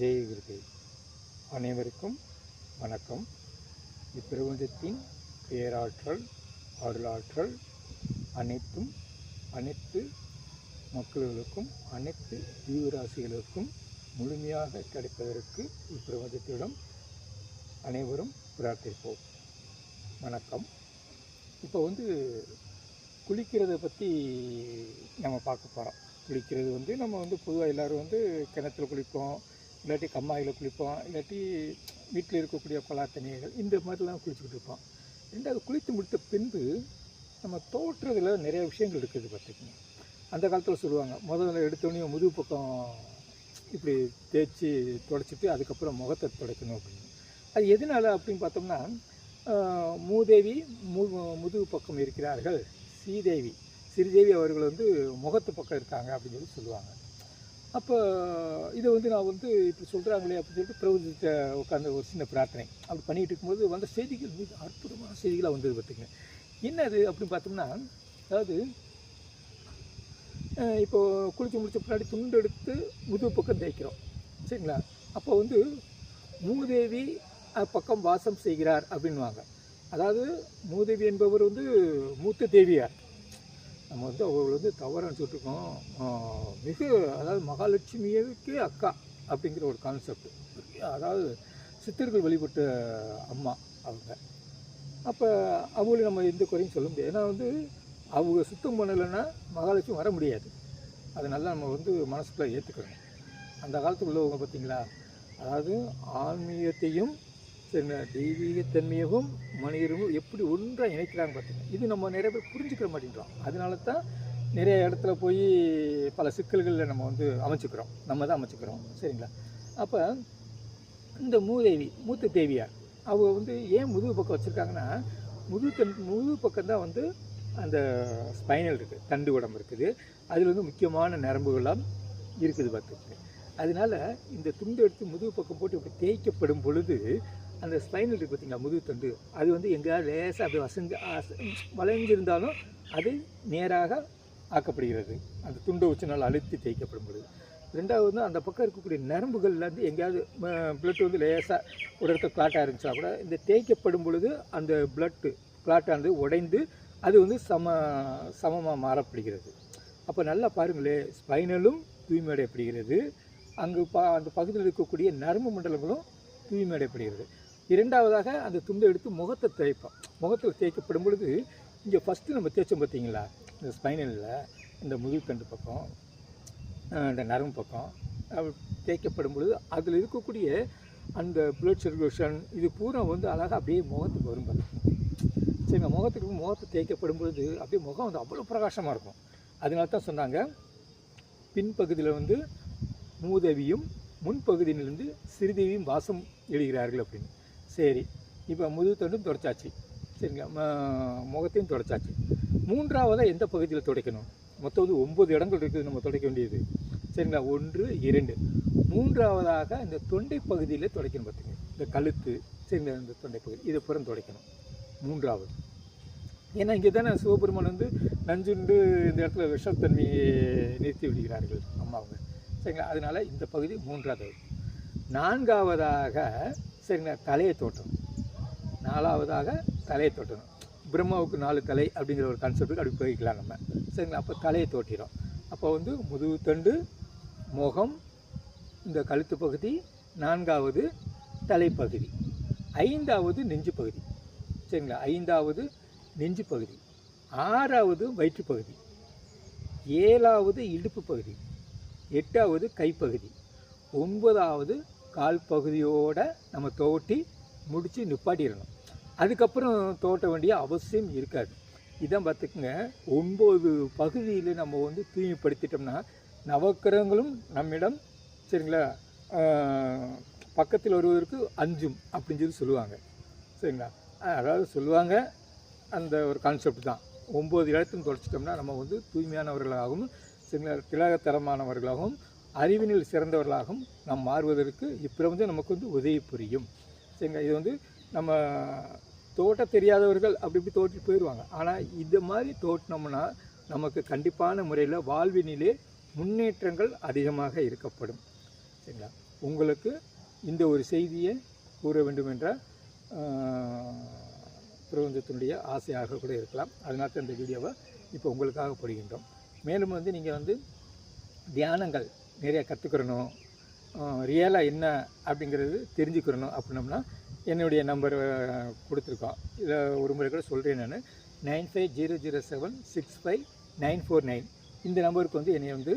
ஜெய் குருதேவ் அனைவருக்கும் வணக்கம். இப்பிரபஞ்சத்தின் பேராற்றல் அருளாற்றல் அனைத்தும் அனைத்து மக்களுக்கும் அனைத்து ஜீவராசிகளுக்கும் முழுமையாக கிடைப்பதற்கு இப்பிரபஞ்சத்திடம் அனைவரும் பிரார்த்திப்போம். வணக்கம். இப்போ வந்து குளிக்கிறத பற்றி நம்ம பார்க்க போகிறோம் குளிக்கிறது வந்து நம்ம வந்து பொதுவாக எல்லோரும் வந்து கிணத்துல குளிப்போம். இல்லாட்டி கம்மாயில் குளிப்போம் இல்லாட்டி வீட்டில் இருக்கக்கூடிய பலா தண்ணிகள் இந்த மாதிரிலாம் குளிச்சுக்கிட்டு இருப்போம். ரெண்டாவது குளித்து முடித்த பின்பு நம்ம தோற்றுறதுல நிறைய விஷயங்கள் இருக்குது பார்த்துக்கணும் அந்த காலத்தில் சொல்லுவாங்க முதல்ல எடுத்தோடனே முதுகு பக்கம் இப்படி தேய்ச்சி தொடச்சிட்டு அதுக்கப்புறம் முகத்தை துடைக்கணும் அப்படின்னு. அது எதனால் அப்படின்னு பார்த்தோம்னா மூதேவி மு முதுகு பக்கம் இருக்கிறார்கள் ஸ்ரீதேவி. ஸ்ரீதேவி அவர்கள் வந்து முகத்து பக்கம் இருக்காங்க அப்படின்னு சொல்லி சொல்லுவாங்க. அப்போ இதை வந்து நான் வந்து இப்படி சொல்கிறாங்களே அப்படின்னு சொல்லிட்டு பிரபஞ்சத்தை உட்காந்து ஒரு சின்ன பிரார்த்தனை. அப்படி பண்ணிகிட்டு இருக்கும்போது வந்த செய்திகள் மிக அற்புதமான செய்திகளாக வந்தது பார்த்துங்க என்ன அது அப்படின்னு பார்த்தோம்னா அதாவது இப்போது குளிச்சு முடிச்ச பின்னாடி துண்டு எடுத்து முதுகு பக்கம் தேய்க்கிறோம். சரிங்களா? அப்போ வந்து மூதேவி பக்கம் வாசம் செய்கிறார் அப்படின்வாங்க அதாவது மூதேவி என்பவர் வந்து மூத்த தேவியார். நம்ம வந்து அவர்கள் வந்து தவறாக சொல்லிருக்கோம் ஆஹ் மிக அதாவது மகாலட்சுமியுக்கு அக்கா அப்படிங்கிற ஒரு கான்செப்ட் அதாவது சித்தர்கள் வழிபட்ட அம்மா அவங்க. அப்போ அவங்களையும் நம்ம எந்த குறையும் சொல்ல முடியாது. ஏன்னா வந்து அவங்க சுத்தம் பண்ணலைன்னா மகாலட்சுமி வர முடியாது. அதை நல்லா நம்ம வந்து மனசுக்குள்ளே ஏற்றுக்கணும் அந்த காலத்தில் உள்ளவங்க பார்த்திங்களா அதாவது ஆன்மீகத்தையும் தெய்வீகத்தன்மையவும் மனிதரும் எப்படி ஒன்றாக இணைக்கிறாங்க பார்த்தீங்க இது நம்ம நிறைய பேர் புரிஞ்சுக்கிற மாட்டேங்கிறோம் அதனால தான் நிறைய இடத்துல போய் பல சிக்கல்களில் நம்ம வந்து அமைச்சுக்கிறோம். நம்ம தான் அமைச்சுக்கிறோம். சரிங்களா? அப்போ இந்த மூதேவி மூத்த தேவியார் அவங்க வந்து ஏன் முதுகு பக்கம் வச்சுருக்காங்கன்னா முதுகு தன் முதுகு பக்கம் தான் வந்து அந்த ஸ்பைனல் இருக்குது தண்டு உடம்பு இருக்குது. அதில் வந்து முக்கியமான நரம்புகள்லாம் இருக்குது பார்த்துருக்கு அதனால இந்த துண்டு எடுத்து முதுகு பக்கம் போட்டு இப்படி தேய்க்கப்படும் பொழுது அந்த ஸ்பைனல் இருக்குது பார்த்தீங்களா முதுகு அது வந்து எங்கேயாவது லேசாக அப்படி வசந்து வளைஞ்சிருந்தாலும் அது நேராக ஆக்கப்படுகிறது. அந்த துண்டை வச்சு அழுத்தி தேய்க்கப்படும் பொழுது. ரெண்டாவது வந்து அந்த பக்கம் இருக்கக்கூடிய நரம்புகள்லேருந்து எங்கேயாவது பிளட் வந்து லேசாக ஒரு இடத்துல கிளாட்டாக இருந்துச்சா கூட இந்த தேய்க்கப்படும் பொழுது அந்த பிளட்டு கிளாட்டானது உடைந்து அது வந்து சம சமமாக மாறப்படுகிறது. அப்போ நல்லா பாருங்களேன் ஸ்பைனலும் தூய்மையடையப்படுகிறது. அங்கு பா அந்த பகுதியில் இருக்கக்கூடிய நரம்பு மண்டலங்களும் தூய்மையடையப்படுகிறது. இரண்டாவதாக அந்த துண்டை எடுத்து முகத்தை தேய்ப்போம் முகத்தில் தேய்க்கப்படும் பொழுது இங்கே ஃபஸ்ட்டு நம்ம தேய்ச்சோம் பார்த்தீங்களா இந்த ஸ்பைனலில் இந்த முதுகுத்தண்டு பக்கம் இந்த நரம்பு பக்கம் தேய்க்கப்படும் பொழுது அதில் இருக்கக்கூடிய அந்த பிளட் சர்க்குலேஷன் இது பூரா வந்து அழகாக அப்படியே முகத்துக்கு வரும் சரிங்க முகத்துக்கு முகத்தை தேய்க்கப்படும் பொழுது அப்படியே முகம் வந்து அவ்வளோ பிரகாசமாக இருக்கும். அதனால தான் சொன்னாங்க பின்பகுதியில் வந்து மூதேவியும் முன்பகுதியிலிருந்து சிறுதேவியும் வாசம் எழுகிறார்கள் அப்படின்னு. சரி. இப்போ முதுகுத்தண்டும் தொடச்சாச்சு. சரிங்களா? முகத்தையும் தொடச்சாச்சு. மூன்றாவதாக எந்த பகுதியில் துடைக்கணும்? மொத்தம் வந்து ஒம்பது இடங்கள் இருக்குது நம்ம துடைக்க வேண்டியது. சரிங்களா? ஒன்று இரண்டு. மூன்றாவதாக இந்த தொண்டை பகுதியில் துடைக்கணும் பார்த்துங்க இந்த கழுத்து சரிங்களா? இந்த தொண்டை பகுதி. இதை புறம் துடைக்கணும். மூன்றாவது. ஏன்னா இங்கே தானே சிவபெருமான் வந்து நஞ்சுண்டு இந்த இடத்துல விஷத்தன்மையை நிறுத்தி விடுகிறார்கள் அம்மாவுங்க. சரிங்களா? அதனால இந்த பகுதி மூன்றாவது. நான்காவதாக சரிங்க தலையை தோட்டணும். நாலாவதாக தலையை தோட்டணும். பிரம்மாவுக்கு நாலு தலை அப்படிங்கிற ஒரு கான்செப்ட்டுக்கு அப்படி போய்க்கலாம் நம்ம. சரிங்களா? அப்போ தலையை தோட்டிடும் அப்போ வந்து முதுகுத்தண்டு முகம் இந்த கழுத்து பகுதி நான்காவது தலைப்பகுதி ஐந்தாவது நெஞ்சு பகுதி. சரிங்களா? ஐந்தாவது நெஞ்சு பகுதி ஆறாவது வயிற்று பகுதி ஏழாவது இடுப்பு பகுதி எட்டாவது கைப்பகுதி ஒன்பதாவது கால் பகுதியோடு நம்ம தோட்டி முடித்து நிப்பாட்டிடணும். அதுக்கப்புறம் தோட்ட வேண்டிய அவசியம் இருக்காது. இதான் பார்த்துக்குங்க. ஒம்பது பகுதியில் நம்ம வந்து தூய்மைப்படுத்திட்டோம்னா நவக்கிரகங்களும் நம்மிடம் சரிங்களா? பக்கத்தில் வருவதற்கு அஞ்சும் அப்படின்னு சொல்லி சொல்லுவாங்க. சரிங்களா? அதாவது சொல்லுவாங்க அந்த ஒரு கான்செப்ட் தான். ஒம்பது இடத்தையும் தொடச்சிட்டோம்னா நம்ம வந்து தூய்மையானவர்களாகவும் சரிங்களா? திலகத்தரமானவர்களாகவும் அறிவினில் சிறந்தவர்களாகவும் நாம் மாறுவதற்கு இப்பிரபஞ்சம் நமக்கு வந்து உதவி புரியும். சரிங்க இது வந்து நம்ம தோட்ட தெரியாதவர்கள் அப்படி இப்படி தோற்றிட்டு போயிடுவாங்க. ஆனால் இது மாதிரி தோட்டினோம்னா நமக்கு கண்டிப்பான முறையில் வாழ்வினிலே முன்னேற்றங்கள் அதிகமாக இருக்கப்படும். சரிங்களா? உங்களுக்கு இந்த ஒரு செய்தியை கூற வேண்டும் என்ற பிரபஞ்சத்தினுடைய ஆசையாக கூட இருக்கலாம். அதனால தான் இந்த வீடியோவை இப்போ உங்களுக்காக போடுகின்றோம். மேலும் வந்து நீங்கள் வந்து தியானங்கள் நிறையா கற்றுக்கிறணும் ரியலாக என்ன அப்படிங்கிறது தெரிஞ்சுக்கிறணும் அப்படின்னோம்னா என்னுடைய நம்பர் கொடுத்துருக்கோம். இதை ஒரு முறை கூட சொல்கிறேன் நான். Nine five zero zero seven six five nine four nine இந்த நம்பருக்கு வந்து என்னை வந்து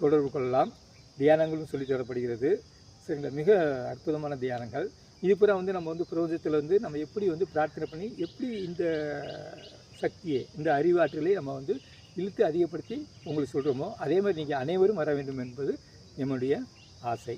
தொடர்பு கொள்ளலாம். தியானங்களும் சொல்லி தரப்படுகிறது. சரிங்களா? மிக அற்புதமான தியானங்கள். இது பூரா வந்து நம்ம வந்து பிரபஞ்சத்தில் வந்து நம்ம எப்படி வந்து பிரார்த்தனை பண்ணி எப்படி இந்த சக்தியை இந்த அறிவாற்றலை நம்ம வந்து இழுத்து அதிகப்படுத்தி உங்களுக்கு சொல்கிறோமோ அதே மாதிரி நீங்கள் அனைவரும் வர வேண்டும் என்பது என்னுடைய ஆசை.